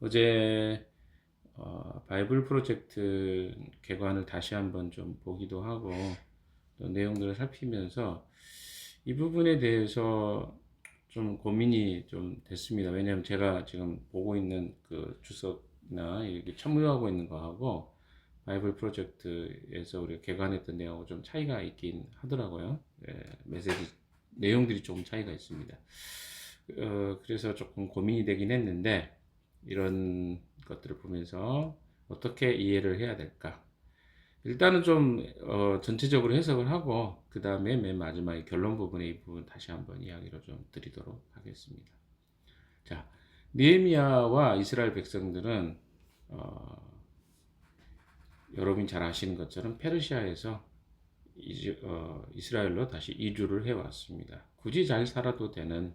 어제 어, 바이블 프로젝트 개관을 다시 한번 좀 보기도 하고 또 내용들을 살피면서 이 부분에 대해서 좀 고민이 좀 됐습니다. 왜냐하면 제가 지금 보고 있는 그 주석이나 이렇게 참여하고 있는 거하고 바이블 프로젝트에서 우리가 개관했던 내용하고 좀 차이가 있긴 하더라고요. 예, 메시지 내용들이 조금 차이가 있습니다. 어, 그래서 조금 고민이 되긴 했는데 이런 것들을 보면서 어떻게 이해를 해야 될까? 일단은 좀 어, 전체적으로 해석을 하고 그 다음에 맨 마지막에 결론 부분에 이 부분 다시 한번 이야기를 좀 드리도록 하겠습니다. 자, 니에미아와 이스라엘 백성들은 어, 여러분이 잘 아시는 것처럼 페르시아에서 이주, 어, 이스라엘로 다시 이주를 해왔습니다. 굳이 잘 살아도 되는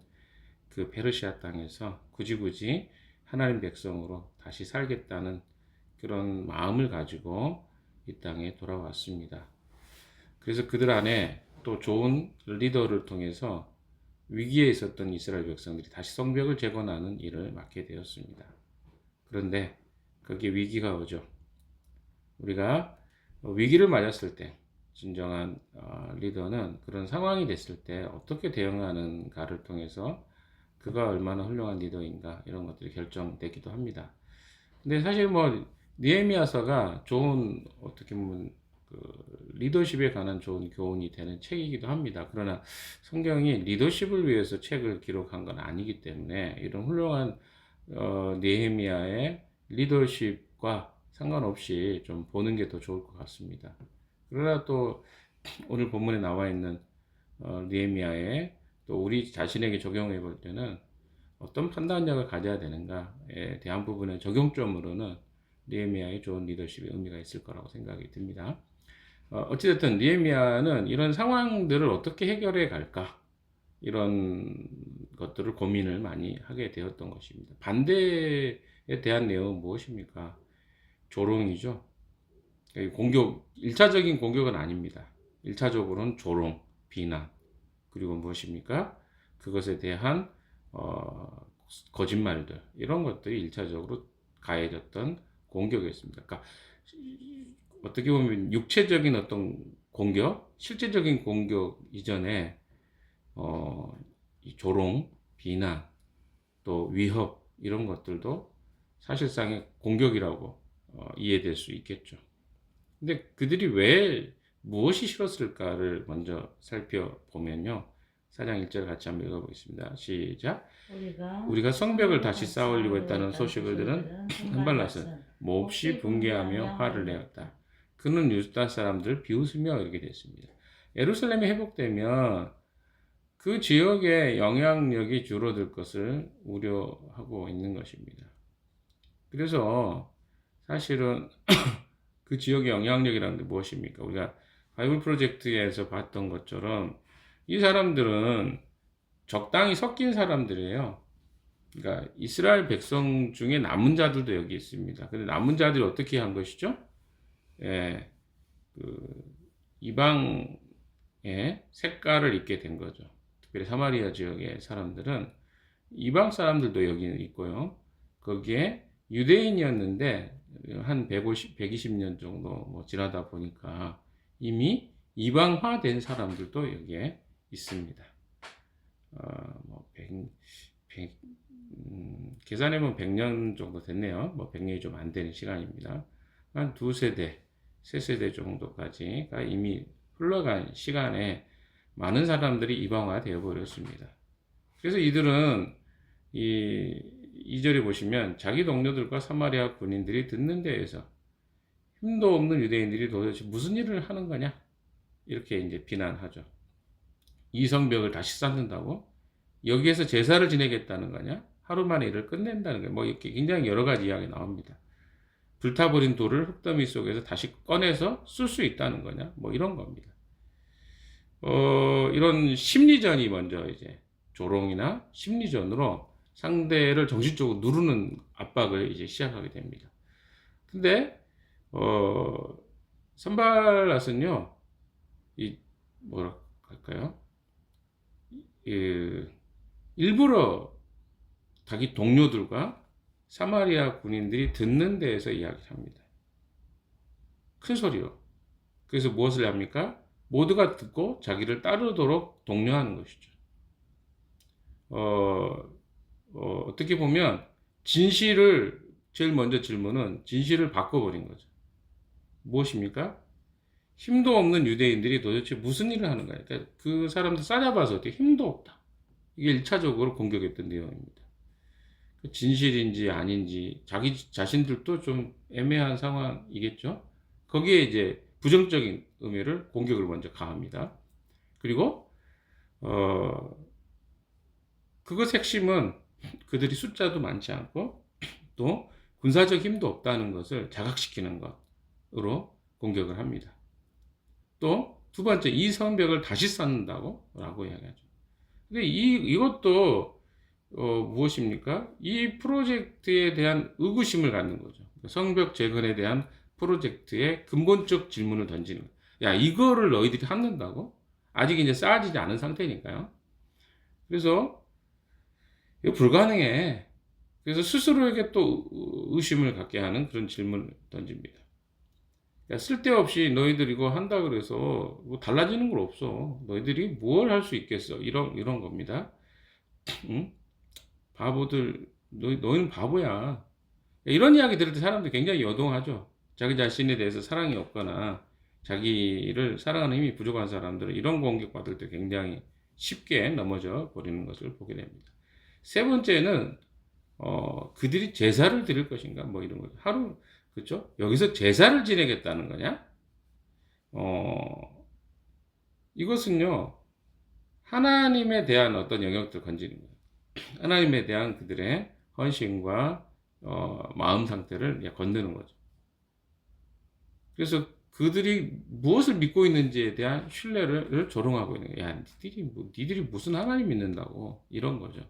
그 페르시아 땅에서 굳이 굳이 하나님 백성으로 다시 살겠다는 그런 마음을 가지고 이 땅에 돌아왔습니다. 그래서 그들 안에 또 좋은 리더를 통해서 위기에 있었던 이스라엘 백성들이 다시 성벽을 재건하는 일을 맡게 되었습니다. 그런데 거기에 위기가 오죠. 우리가 위기를 맞았을 때 진정한 어, 리더는 그런 상황이 됐을 때 어떻게 대응하는가를 통해서 그가 얼마나 훌륭한 리더인가 이런 것들이 결정되기도 합니다. 근데 사실 뭐 니에미아서가 좋은 어떻게 보면 그 리더십에 관한 좋은 교훈이 되는 책이기도 합니다. 그러나 성경이 리더십을 위해서 책을 기록한 건 아니기 때문에 이런 훌륭한 어, 니에미아의 리더십과 상관없이 좀 보는 게 더 좋을 것 같습니다. 그러나 또 오늘 본문에 나와 있는 어, 니에미아의 또 우리 자신에게 적용해 볼 때는 어떤 판단력을 가져야 되는가에 대한 부분의 적용점으로는 니에미아의 좋은 리더십의 의미가 있을 거라고 생각이 듭니다. 어, 어찌됐든 니에미아는 이런 상황들을 어떻게 해결해 갈까 이런 것들을 고민을 많이 하게 되었던 것입니다. 반대에 대한 내용은 무엇입니까? 조롱이죠. 공격, 1차적인 공격은 아닙니다. 1차적으로는 조롱, 비난, 그리고 무엇입니까? 그것에 대한 어, 거짓말들 이런 것들이 1차적으로 가해졌던 공격이었습니다. 그러니까 어떻게 보면 육체적인 어떤 공격, 실제적인 공격 이전에 어, 이 조롱, 비난, 또 위협 이런 것들도 사실상의 공격이라고 어, 이해될 수 있겠죠. 근데 그들이 왜 무엇이 싫었을까를 먼저 살펴보면요. 4장 1절 같이 한번 읽어보겠습니다. 시작. 우리가, 우리가 성벽을 다시 쌓으려고 했다는 소식을 들은 한발랏은 몹시 붕괴하며 화를 내었다. 그는 유다 사람들 비웃으며 이렇게 됐습니다. 예루살렘이 회복되면 그 지역의 영향력이 줄어들 것을 우려하고 있는 것입니다. 그래서 사실은 그 지역의 영향력이라는 게 무엇입니까? 우리가 바이블 프로젝트에서 봤던 것처럼 이 사람들은 적당히 섞인 사람들이에요. 그러니까 이스라엘 백성 중에 남은 자들도 여기 있습니다. 근데 남은 자들이 어떻게 한 것이죠? 예, 그 이방의 색깔을 입게 된 거죠. 특별히 사마리아 지역의 사람들은 이방 사람들도 여기 있고요. 거기에 유대인이었는데 한 150, 120년 정도 뭐 지나다 보니까 이미 이방화된 사람들도 여기에 있습니다. 어, 뭐 100, 100 음, 계산해보면 100년 정도 됐네요. 뭐 100년이 좀 안 되는 시간입니다. 한 두 세대, 세 세대 정도까지가 이미 흘러간 시간에 많은 사람들이 이방화 되어 버렸습니다. 그래서 이들은 이 2절에 보시면 자기 동료들과 사마리아 군인들이 듣는 데에서 힘도 없는 유대인들이 도대체 무슨 일을 하는 거냐? 이렇게 이제 비난하죠. 이 성벽을 다시 쌓는다고? 여기에서 제사를 지내겠다는 거냐? 하루 만에 일을 끝낸다는 거야. 뭐 이렇게 굉장히 여러 가지 이야기 나옵니다. 불타버린 돌을 흙더미 속에서 다시 꺼내서 쓸 수 있다는 거냐? 뭐 이런 겁니다. 어, 이런 심리전이 먼저 이제 조롱이나 심리전으로 상대를 정신적으로 누르는 압박을 이제 시작하게 됩니다. 근데, 어, 선발랏은요, 이, 뭐라 할까요? 이, 일부러 자기 동료들과 사마리아 군인들이 듣는 데에서 이야기를 합니다. 큰 소리로. 그래서 무엇을 합니까? 모두가 듣고 자기를 따르도록 독려하는 것이죠. 어, 어, 어떻게 보면 진실을 제일 먼저 질문은 진실을 바꿔버린 거죠. 무엇입니까? 힘도 없는 유대인들이 도대체 무슨 일을 하는 거야? 그러니까 그 사람들 싸잡아서 힘도 없다. 이게 1차적으로 공격했던 내용입니다. 그 진실인지 아닌지 자기 자신들도 좀 애매한 상황이겠죠. 거기에 이제 부정적인 의미를 공격을 먼저 가합니다. 그리고 어 그것 핵심은 그들이 숫자도 많지 않고 또 군사적 힘도 없다는 것을 자각시키는 것 으로 공격을 합니다. 또 두 번째 이 성벽을 다시 쌓는다고 라고 이야기하죠. 근데 이 이것도 어, 무엇입니까? 이 프로젝트에 대한 의구심을 갖는 거죠. 성벽 재건에 대한 프로젝트의 근본적 질문을 던지는 거예요. 야, 이거를 너희들이 한다고? 아직 이제 쌓아지지 않은 상태니까요. 그래서 이거 불가능해. 그래서 스스로에게 또 의심을 갖게 하는 그런 질문을 던집니다. 야, 쓸데없이 너희들 이거 한다 그래서 뭐 달라지는 건 없어. 너희들이 뭘 할 수 있겠어. 이런, 이런 겁니다. 응? 바보들, 너희, 너희는 바보야. 이런 이야기 들을 때 사람들이 굉장히 여동하죠. 자기 자신에 대해서 사랑이 없거나 자기를 사랑하는 힘이 부족한 사람들은 이런 공격받을 때 굉장히 쉽게 넘어져 버리는 것을 보게 됩니다. 세 번째는 어, 그들이 제사를 드릴 것인가 뭐 이런 거죠. 하루 그렇죠? 여기서 제사를 지내겠다는 거냐? 어, 이것은요 하나님에 대한 어떤 영역들을 건지는 거예요. 하나님에 대한 그들의 헌신과 어, 마음 상태를 건드는 거죠. 그래서 그들이 무엇을 믿고 있는지에 대한 신뢰를 조롱하고 있는 거야. 야, 니들이, 뭐, 니들이 무슨 하나님 믿는다고. 이런 거죠.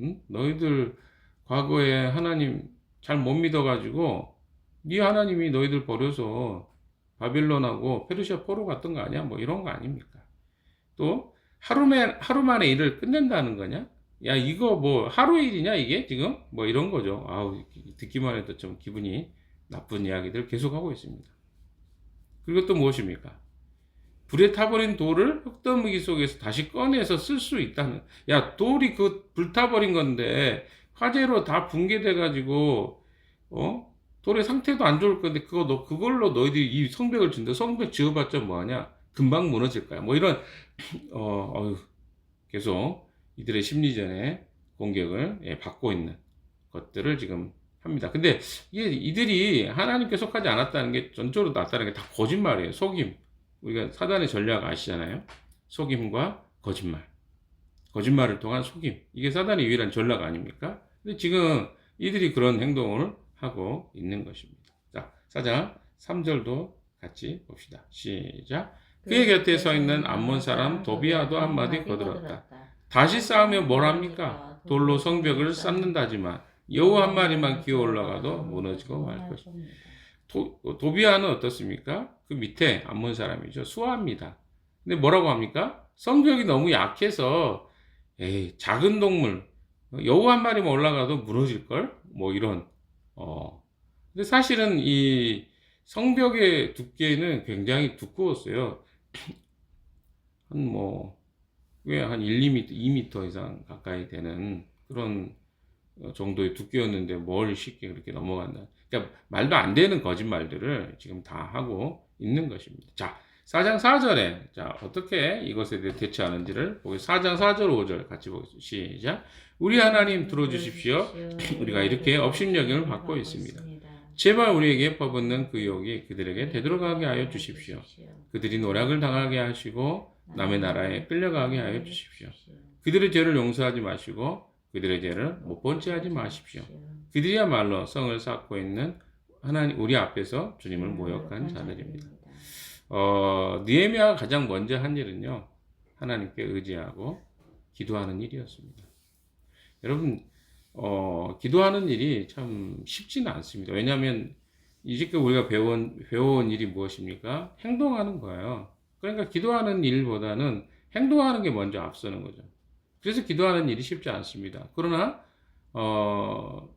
응? 너희들 과거에 하나님 잘 못 믿어가지고, 네 하나님이 너희들 버려서 바빌론하고 페르시아 포로 갔던 거 아니야? 뭐 이런 거 아닙니까? 또, 하루만, 하루 만에 일을 끝낸다는 거냐? 야, 이거 뭐 하루 일이냐, 이게 지금? 뭐 이런 거죠. 아우, 듣기만 해도 좀 기분이 나쁜 이야기들을 계속하고 있습니다. 그리고 또 무엇입니까? 불에 타버린 돌을 흙더미기 속에서 다시 꺼내서 쓸 수 있다는. 야, 돌이 그 불타버린 건데, 화재로 다 붕괴돼 가지고, 어? 돌의 상태도 안 좋을 건데, 그거 너, 그걸로 너희들이 이 성벽을 짓는데, 성벽 지어봤자 뭐하냐? 금방 무너질 거야. 뭐 이런, 어, 어휴, 계속 이들의 심리전에 공격을 예, 받고 있는 것들을 지금 합니다. 근데 이게 이들이 하나님께 속하지 않았다는 게 전적으로 낫다는 게 다 거짓말이에요. 속임. 우리가 사단의 전략 아시잖아요. 속임과 거짓말. 거짓말을 통한 속임. 이게 사단의 유일한 전략 아닙니까? 근데 지금 이들이 그런 행동을 하고 있는 것입니다. 자, 사장 3절도 같이 봅시다. 시작. 그의 곁에 서 있는 암몬 사람 도비아도 한마디 거들었다. 다시 싸우면 뭘 합니까? 돌로 성벽을 쌓는다지만 여우 한 마리만 기어 올라가도 무너지고 말 것입니다. 도, 도비아는 어떻습니까? 그 밑에 암몬 사람이죠. 수아입니다. 근데 뭐라고 합니까? 성벽이 너무 약해서 에이, 작은 동물 여우 한 마리만 올라가도 무너질 걸? 뭐 이런 어. 근데 사실은 이 성벽의 두께는 굉장히 두꺼웠어요. 한 뭐, 왜한 1, 2m, 2m 이상 가까이 되는 그런 정도의 두께였는데 뭘 쉽게 그렇게 넘어간다. 그러니까 말도 안 되는 거짓말들을 지금 다 하고 있는 것입니다. 자, 4장 4절에 자, 어떻게 이것에 대해 대처하는지를 보겠 4장 4절 5절 같이 보겠습니다. 시작. 우리 하나님 들어주십시오. 우리가 이렇게 업신여김을 받고 있습니다. 제발 우리에게 퍼붓는 그 욕이 그들에게 되돌아가게 하여 주십시오. 그들이 노략을 당하게 하시고 남의 나라에 끌려가게 하여 주십시오. 그들의 죄를 용서하지 마시고 그들의 죄를 못 본채 하지 마십시오. 그들이야말로 성을 쌓고 있는 하나님 우리 앞에서 주님을 모욕한 자들입니다. 어, 느헤미야가 가장 먼저 한 일은요. 하나님께 의지하고 기도하는 일이었습니다. 여러분 어, 기도하는 일이 참 쉽지는 않습니다. 왜냐하면 이제껏 우리가 배운 배워온 일이 무엇입니까? 행동하는 거예요. 그러니까 기도하는 일보다는 행동하는 게 먼저 앞서는 거죠. 그래서 기도하는 일이 쉽지 않습니다. 그러나 어,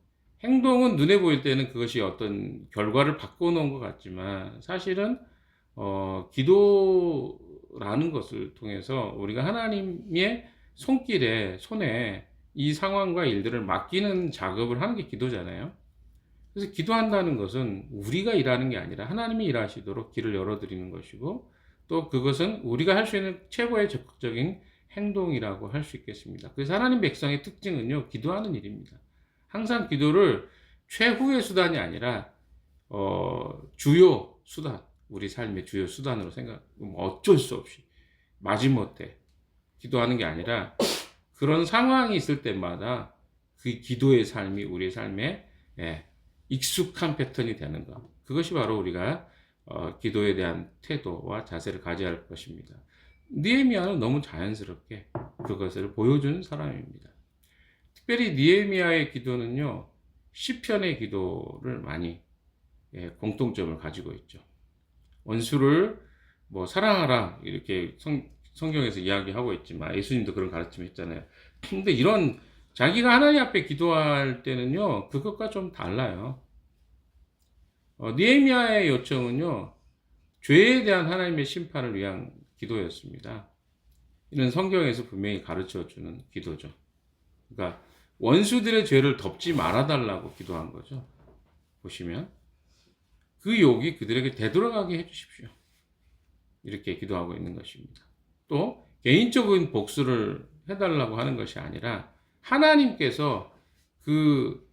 행동은 눈에 보일 때는 그것이 어떤 결과를 바꿔놓은 것 같지만 사실은 어, 기도라는 것을 통해서 우리가 하나님의 손길에 손에 이 상황과 일들을 맡기는 작업을 하는 게 기도잖아요. 그래서 기도한다는 것은 우리가 일하는 게 아니라 하나님이 일하시도록 길을 열어드리는 것이고 또 그것은 우리가 할 수 있는 최고의 적극적인 행동이라고 할 수 있겠습니다. 그래서 하나님 백성의 특징은요, 기도하는 일입니다. 항상 기도를 최후의 수단이 아니라 어, 주요 수단, 우리 삶의 주요 수단으로 생각, 뭐 어쩔 수 없이 마지못해 기도하는 게 아니라 그런 상황이 있을 때마다 그 기도의 삶이 우리의 삶에 예, 익숙한 패턴이 되는 것. 그것이 바로 우리가 어, 기도에 대한 태도와 자세를 가져야 할 것입니다. 니에미아는 너무 자연스럽게 그것을 보여준 사람입니다. 특별히 니에미아의 기도는요, 시편의 기도를 많이 예, 공통점을 가지고 있죠. 원수를 뭐 사랑하라 이렇게 성, 성경에서 이야기하고 있지만 예수님도 그런 가르침 했잖아요. 근데 이런 자기가 하나님 앞에 기도할 때는요, 그것과 좀 달라요. 어, 니에미아의 요청은요, 죄에 대한 하나님의 심판을 위한 기도였습니다. 이는 성경에서 분명히 가르쳐 주는 기도죠. 그러니까 원수들의 죄를 덮지 말아달라고 기도한 거죠. 보시면 그 욕이 그들에게 되돌아가게 해주십시오. 이렇게 기도하고 있는 것입니다. 또 개인적인 복수를 해달라고 하는 것이 아니라 하나님께서 그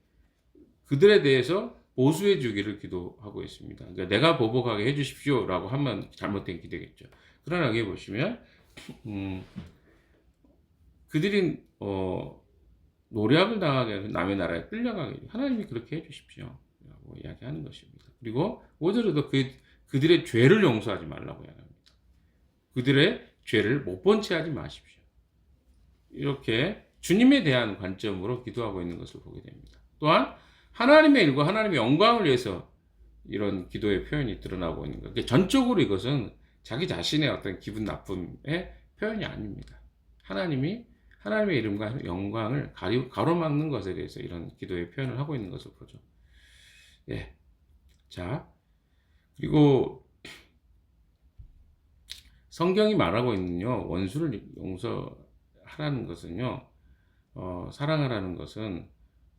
그들에 대해서 보수해 주기를 기도하고 있습니다. 그러니까 내가 보복하게 해주십시오라고 하면 잘못된 기도겠죠. 그러나 여기 보시면 음, 그들이 어, 노략을 당하게 남의 나라에 끌려가게 하나님이 그렇게 해주십시오라고 이야기하는 것입니다. 그리고 오더라도 그 그들의 죄를 용서하지 말라고 이야기합니다. 그들의 죄를 못 본 채 하지 마십시오. 이렇게 주님에 대한 관점으로 기도하고 있는 것을 보게 됩니다. 또한 하나님의 일과 하나님의 영광을 위해서 이런 기도의 표현이 드러나고 있는 것. 그러니까 전적으로 이것은 자기 자신의 어떤 기분 나쁨의 표현이 아닙니다. 하나님이 하나님의 이름과 영광을 가로막는 것에 대해서 이런 기도의 표현을 하고 있는 것을 보죠. 예. 자, 그리고 성경이 말하고 있는요, 원수를 용서하라는 것은요, 어, 사랑하라는 것은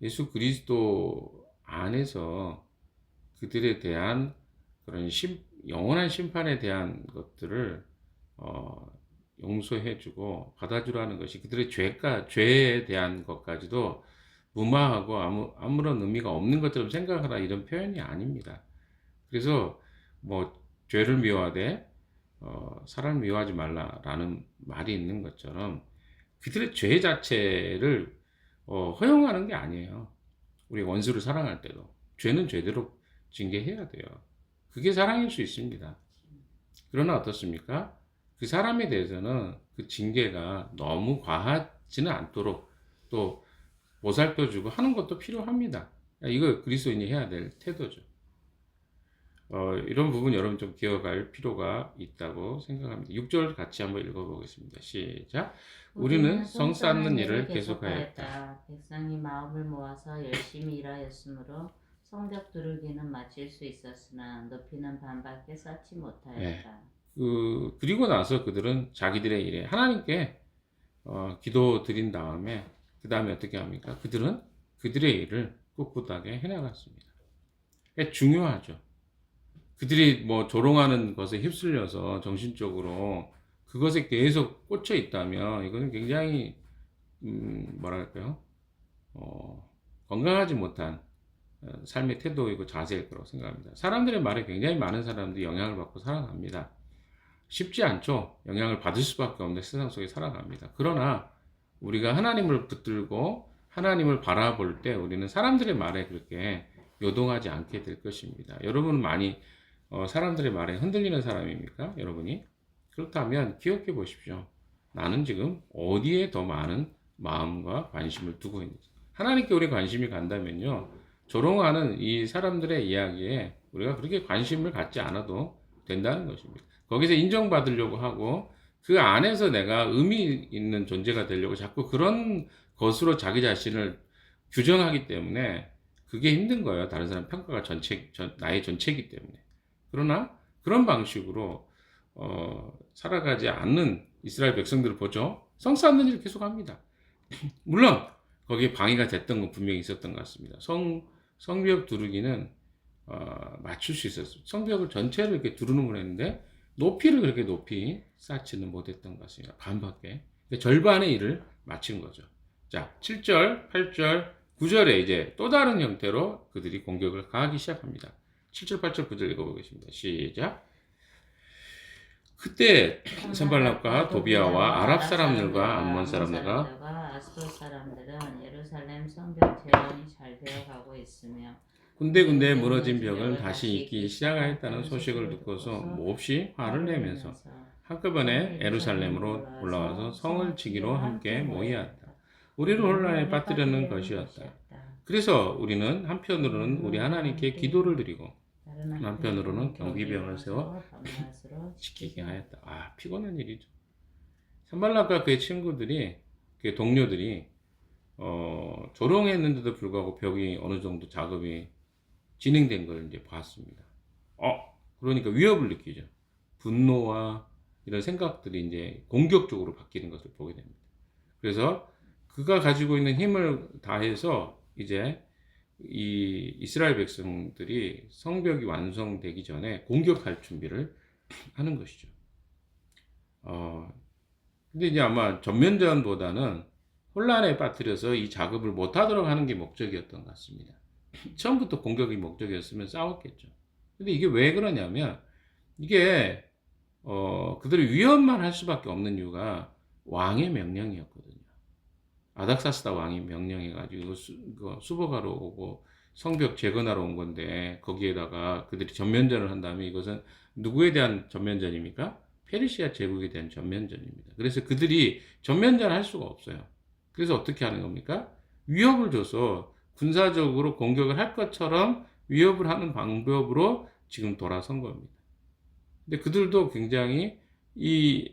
예수 그리스도 안에서 그들에 대한 그런 심, 영원한 심판에 대한 것들을 어, 용서해주고 받아주라는 것이 그들의 죄가 죄에 대한 것까지도 무마하고 아무 아무런 의미가 없는 것처럼 생각하라 이런 표현이 아닙니다. 그래서 뭐 죄를 미워하되 어, 사람을 미워하지 말라라는 말이 있는 것처럼 그들의 죄 자체를 어, 허용하는 게 아니에요. 우리 원수를 사랑할 때도 죄는 죄대로 징계해야 돼요. 그게 사랑일 수 있습니다. 그러나 어떻습니까? 그 사람에 대해서는 그 징계가 너무 과하지는 않도록 또 보살펴주고 하는 것도 필요합니다. 이거 그리스도인이 해야 될 태도죠. 어, 이런 부분 여러분 좀 기억할 필요가 있다고 생각합니다. 6절 같이 한번 읽어보겠습니다. 시작. 우리는 성 쌓는 일을 계속하였다. 백성이 마음을 모아서 열심히 일하였으므로 성벽 두르기는 마칠 수 있었으나 높이는 반밖에 쌓지 못하였다. 그, 그리고 나서 그들은 자기들의 일에 하나님께 어, 기도 드린 다음에 그 다음에 어떻게 합니까? 그들은 그들의 일을 꿋꿋하게 해나갔습니다. 중요하죠. 그들이 뭐 조롱하는 것에 휩쓸려서 정신적으로 그것에 계속 꽂혀 있다면 이거는 굉장히 음, 뭐랄까요? 어, 건강하지 못한 어, 삶의 태도이고 자세일 거라고 생각합니다. 사람들의 말에 굉장히 많은 사람들이 영향을 받고 살아갑니다. 쉽지 않죠. 영향을 받을 수밖에 없는 세상 속에 살아갑니다. 그러나 우리가 하나님을 붙들고 하나님을 바라볼 때 우리는 사람들의 말에 그렇게 요동하지 않게 될 것입니다. 여러분은 많이 어, 사람들의 말에 흔들리는 사람입니까? 여러분이? 그렇다면 기억해 보십시오. 나는 지금 어디에 더 많은 마음과 관심을 두고 있는지. 하나님께 우리 관심이 간다면요. 조롱하는 이 사람들의 이야기에 우리가 그렇게 관심을 갖지 않아도 된다는 것입니다. 거기서 인정받으려고 하고 그 안에서 내가 의미 있는 존재가 되려고 자꾸 그런 것으로 자기 자신을 규정하기 때문에 그게 힘든 거예요. 다른 사람 평가가 전체 전, 나의 전체이기 때문에. 그러나 그런 방식으로 어, 살아가지 않는 이스라엘 백성들을 보죠. 성 쌓는 일을 계속 합니다. 물론 거기에 방해가 됐던 건 분명히 있었던 것 같습니다. 성 성벽 두르기는 어, 맞출 수 있었어요. 성벽을 전체를 이렇게 두르는 건 했는데 높이를 그렇게 높이 쌓지는 못했던 것 같습니다. 반밖에. 절반의 일을 마친 거죠. 자, 7절, 8절, 9절에 이제 또 다른 형태로 그들이 공격을 가하기 시작합니다. 7절, 8절, 9절 읽어보겠습니다. 시작. 그때 산발락과 도비아와 아랍 사람들과 암몬 사람들과 아스돗 사람들은 예루살렘 성벽 재건이 잘 되어가고 있으며 군데군데 무너진 벽을 다시 잇기 시작하였다는 소식을 듣고서 몹시 화를 내면서 한꺼번에 에루살렘으로 올라와서 성을 치기로 함께 모이었다. 우리를 혼란에 빠뜨리는 것이었다. 그래서 우리는 한편으로는 우리 하나님께 기도를 드리고 한편으로는 경비병을 세워 지키게 하였다. 아 피곤한 일이죠. 산발락과 그의 친구들이 그의 동료들이 어, 조롱했는데도 불구하고 벽이 어느 정도 작업이 진행된 걸 이제 봤습니다. 어 그러니까 위협을 느끼죠. 분노와 이런 생각들이 이제 공격적으로 바뀌는 것을 보게 됩니다. 그래서 그가 가지고 있는 힘을 다해서 이제 이 이스라엘 백성들이 성벽이 완성되기 전에 공격할 준비를 하는 것이죠. 어, 근데 이제 아마 전면전보다는 혼란에 빠뜨려서 이 작업을 못하도록 하는 게 목적이었던 것 같습니다. 처음부터 공격이 목적이었으면 싸웠겠죠. 근데 이게 왜 그러냐면 이게 어, 그들이 위협만 할 수밖에 없는 이유가 왕의 명령이었거든요. 아닥사스다 왕이 명령해가지고 수, 그 수복하러 오고 성벽 재건하러 온 건데 거기에다가 그들이 전면전을 한 다음에 이것은 누구에 대한 전면전입니까? 페르시아 제국에 대한 전면전입니다. 그래서 그들이 전면전 할 수가 없어요. 그래서 어떻게 하는 겁니까? 위협을 줘서 군사적으로 공격을 할 것처럼 위협을 하는 방법으로 지금 돌아선 겁니다. 근데 그들도 굉장히 이,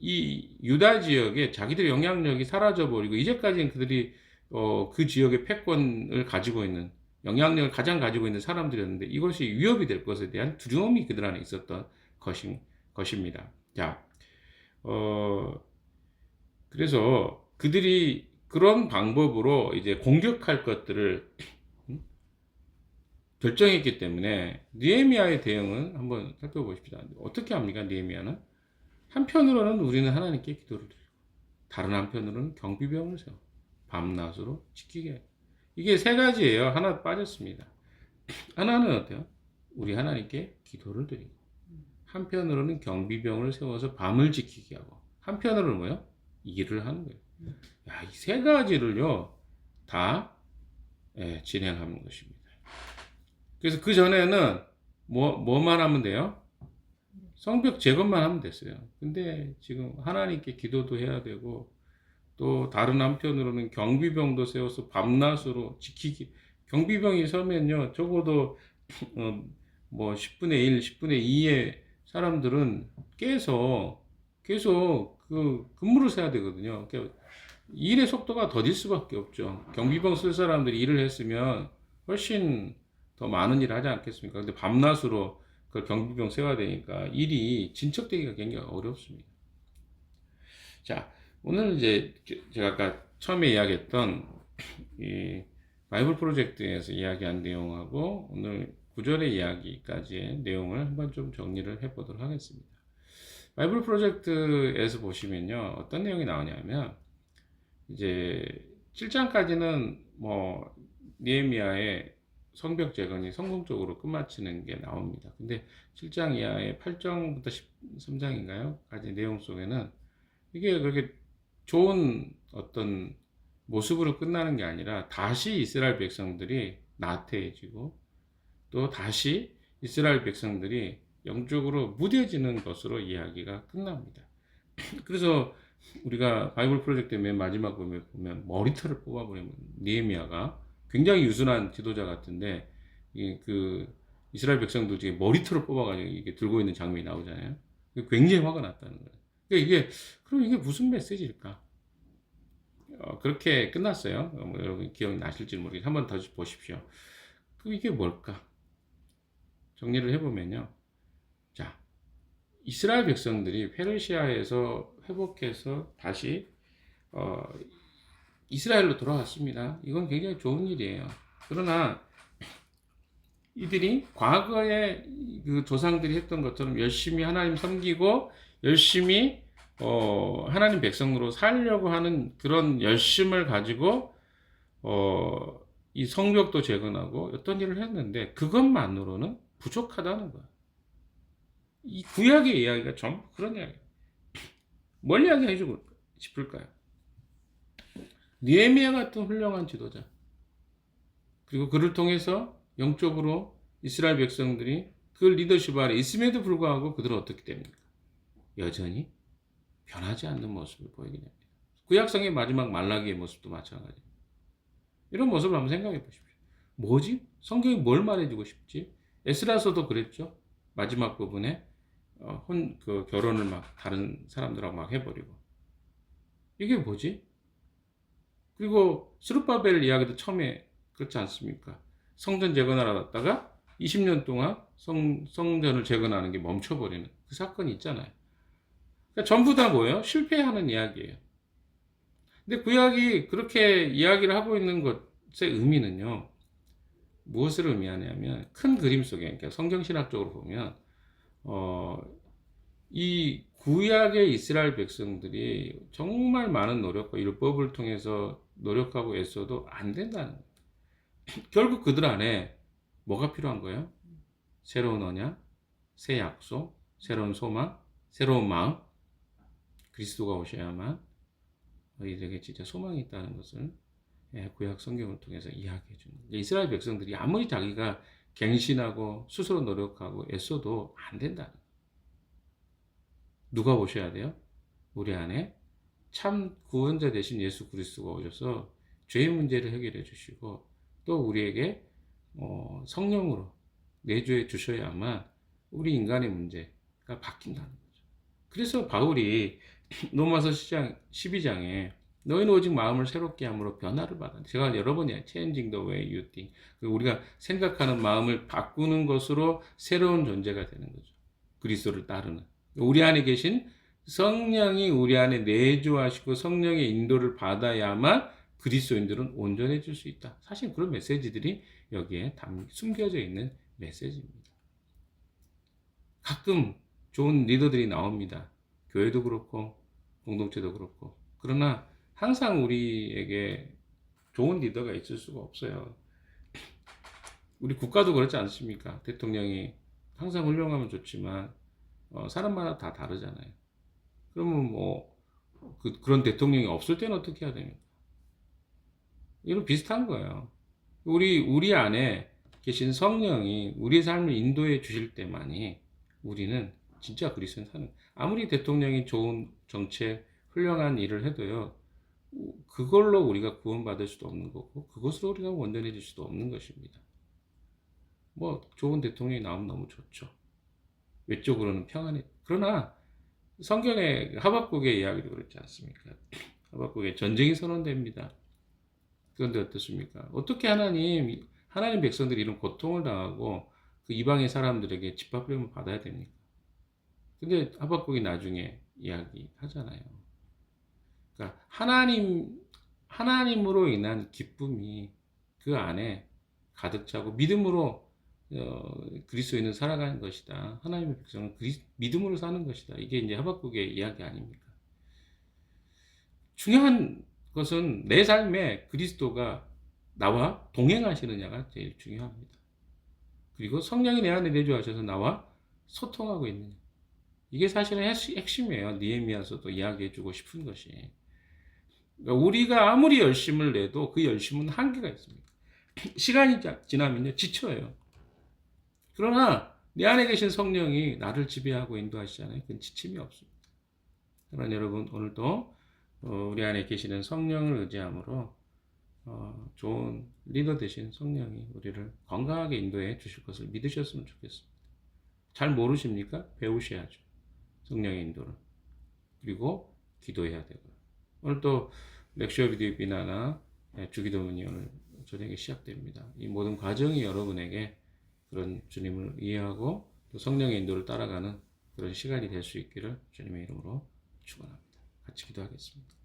이 유다 지역에 자기들의 영향력이 사라져버리고 이제까지는 그들이 어, 그 지역의 패권을 가지고 있는 영향력을 가장 가지고 있는 사람들이었는데 이것이 위협이 될 것에 대한 두려움이 그들 안에 있었던 것인, 것입니다. 자, 어, 그래서 그들이 그런 방법으로 이제 공격할 것들을 음? 결정했기 때문에 니에미아의 대응은 한번 살펴보십시다. 어떻게 합니까? 니에미아는 한편으로는 우리는 하나님께 기도를 드리고 다른 한편으로는 경비병을 세워 밤낮으로 지키게. 이게 세 가지예요. 하나 빠졌습니다. 하나는 어때요? 우리 하나님께 기도를 드리고 한편으로는 경비병을 세워서 밤을 지키게 하고 한편으로는 뭐요? 일을 하는 거예요. 야, 이세 가지를요 다 예, 진행하는 것입니다. 그래서 그 전에는 뭐 뭐만 하면 돼요? 성벽 제거만 하면 됐어요. 근데 지금 하나님께 기도도 해야 되고 또 다른 한편으로는 경비병도 세워서 밤낮으로 지키기 경비병이 서면요 적어도 어, 뭐 10분의 1, 10분의 2의 사람들은 깨서 계속 그 근무를 세야 되거든요. 그러니까 일의 속도가 더딜 수밖에 없죠. 경비병 쓸 사람들이 일을 했으면 훨씬 더 많은 일을 하지 않겠습니까? 근데 밤낮으로 그 경비병 세워야 되니까 일이 진척되기가 굉장히 어렵습니다. 자, 오늘 이제 제가 아까 처음에 이야기했던 이 바이블 프로젝트에서 이야기한 내용하고 오늘 구절의 이야기까지의 내용을 한번 좀 정리를 해보도록 하겠습니다. 바이블 프로젝트에서 보시면요, 어떤 내용이 나오냐면, 이제 7장까지는 뭐, 니에미아의 성벽 재건이 성공적으로 끝마치는 게 나옵니다. 근데 7장 이하의 8장부터 13장인가요? 까지 내용 속에는 이게 그렇게 좋은 어떤 모습으로 끝나는 게 아니라 다시 이스라엘 백성들이 나태해지고 또 다시 이스라엘 백성들이 영적으로 무뎌지는 것으로 이야기가 끝납니다. 그래서 우리가 바이블 프로젝트 맨 마지막 보면, 보면 머리털을 뽑아버리면 니에미아가 굉장히 유순한 지도자 같은데 그 이스라엘 백성들 중에 머리털을 뽑아가지고 이게 들고 있는 장면이 나오잖아요. 굉장히 화가 났다는 거예요. 그러니까 이게 그럼 이게 무슨 메시지일까? 어, 그렇게 끝났어요. 뭐 여러분 기억 나실지 모르겠어요. 한번 다시 보십시오. 그 이게 뭘까? 정리를 해보면요. 자, 이스라엘 백성들이 페르시아에서 회복해서 다시 어, 이스라엘로 돌아왔습니다. 이건 굉장히 좋은 일이에요. 그러나 이들이 과거에 그 조상들이 했던 것처럼 열심히 하나님 섬기고 열심히 어, 하나님 백성으로 살려고 하는 그런 열심을 가지고 어, 이 성벽도 재건하고 어떤 일을 했는데 그것만으로는 부족하다는 거야. 이 구약의 이야기가 전부 그런 이야기야. 뭘 이야기해 주고 싶을까요? 니에미아 같은 훌륭한 지도자. 그리고 그를 통해서 영적으로 이스라엘 백성들이 그 리더십 아래 있음에도 불구하고 그들은 어떻게 됩니까? 여전히 변하지 않는 모습을 보이게 됩니다. 구약성의 마지막 말라기의 모습도 마찬가지입니다. 이런 모습을 한번 생각해 보십시오. 뭐지? 성경이 뭘 말해주고 싶지? 에스라서도 그랬죠. 마지막 부분에 어, 혼, 그 결혼을 막 다른 사람들하고 막 해버리고. 이게 뭐지? 그리고 스루바벨 이야기도 처음에 그렇지 않습니까? 성전 재건하러 갔다가 20년 동안 성, 성전을 재건하는 게 멈춰버리는 그 사건이 있잖아요. 그러니까 전부 다 뭐예요? 실패하는 이야기예요. 근데 구약이 그렇게 이야기를 하고 있는 것의 의미는요. 무엇을 의미하냐면 큰 그림 속에 그러니까 성경신학적으로 보면 어, 이 구약의 이스라엘 백성들이 정말 많은 노력과 율법을 통해서 노력하고 애써도 안 된다는 거예요. 결국 그들 안에 뭐가 필요한 거예요? 새로운 언약, 새 약속, 새로운 소망, 새로운 마음, 그리스도가 오셔야만 너희들에게 진짜 소망이 있다는 것을 예, 구약 성경을 통해서 이야기해 주는. 이스라엘 백성들이 아무리 자기가 갱신하고 스스로 노력하고 애써도 안 거예요. 누가 오셔야 돼요? 우리 안에 참 구원자 되신 예수 그리스도가 오셔서 죄의 문제를 해결해 주시고 또 우리에게 어, 성령으로 내주해 주셔야만 우리 인간의 문제가 바뀐다는 거죠. 그래서 바울이 로마서 10장, 12장에 너희는 오직 마음을 새롭게 함으로 변화를 받아. 제가 여러 번 changing the way you think. 그 우리가 생각하는 마음을 바꾸는 것으로 새로운 존재가 되는 거죠. 그리스도를 따르는. 우리 안에 계신 성령이 우리 안에 내주하시고 성령의 인도를 받아야만 그리스도인들은 온전해질 수 있다. 사실 그런 메시지들이 여기에 담, 숨겨져 있는 메시지입니다. 가끔 좋은 리더들이 나옵니다. 교회도 그렇고 공동체도 그렇고 그러나 항상 우리에게 좋은 리더가 있을 수가 없어요. 우리 국가도 그렇지 않습니까? 대통령이 항상 훌륭하면 좋지만 어, 사람마다 다 다르잖아요. 그러면 뭐 그, 그런 대통령이 없을 때는 어떻게 해야 됩니까? 이런 비슷한 거예요. 우리 우리 안에 계신 성령이 우리의 삶을 인도해 주실 때만이 우리는 진짜 그리스도인 사는 아무리 대통령이 좋은 정책 훌륭한 일을 해도요 그걸로 우리가 구원받을 수도 없는 거고 그것으로 우리가 원전해질 수도 없는 것입니다. 뭐 좋은 대통령이 나오면 너무 좋죠. 외적으로는 평안해. 그러나 성경의 하박국의 이야기도 그렇지 않습니까? 하박국에 전쟁이 선언됩니다. 그런데 어떻습니까? 어떻게 하나님 하나님 백성들이 이런 고통을 당하고 그 이방의 사람들에게 집합력을 받아야 됩니까? 근데 하박국이 나중에 이야기하잖아요. 그러니까 하나님 하나님으로 인한 기쁨이 그 안에 가득 차고 믿음으로 어, 그리스도인은 살아가는 것이다. 하나님의 백성은 그리, 믿음으로 사는 것이다. 이게 이제 하박국의 이야기 아닙니까? 중요한 것은 내 삶에 그리스도가 나와 동행하시느냐가 제일 중요합니다. 그리고 성령이 내 안에 내주하셔서 나와 소통하고 있느냐. 이게 사실은 핵심이에요. 니에미아서도 이야기해주고 싶은 것이. 그러니까 우리가 아무리 열심을 내도 그 열심은 한계가 있습니다. 시간이 지나면요 지쳐요. 그러나 내 안에 계신 성령이 나를 지배하고 인도하시잖아요. 그건 지침이 없습니다. 그러나 여러분 오늘도 우리 안에 계시는 성령을 의지함으로 어, 좋은 리더 되신 성령이 우리를 건강하게 인도해 주실 것을 믿으셨으면 좋겠습니다. 잘 모르십니까? 배우셔야죠. 성령의 인도를. 그리고 기도해야 되고요. 오늘 또 렉셔 비디오 비나나 주기도문이 오늘 저녁에 시작됩니다. 이 모든 과정이 여러분에게 그런 주님을 이해하고 또 성령의 인도를 따라가는 그런 시간이 될 수 있기를 주님의 이름으로 축원합니다. 같이 기도하겠습니다.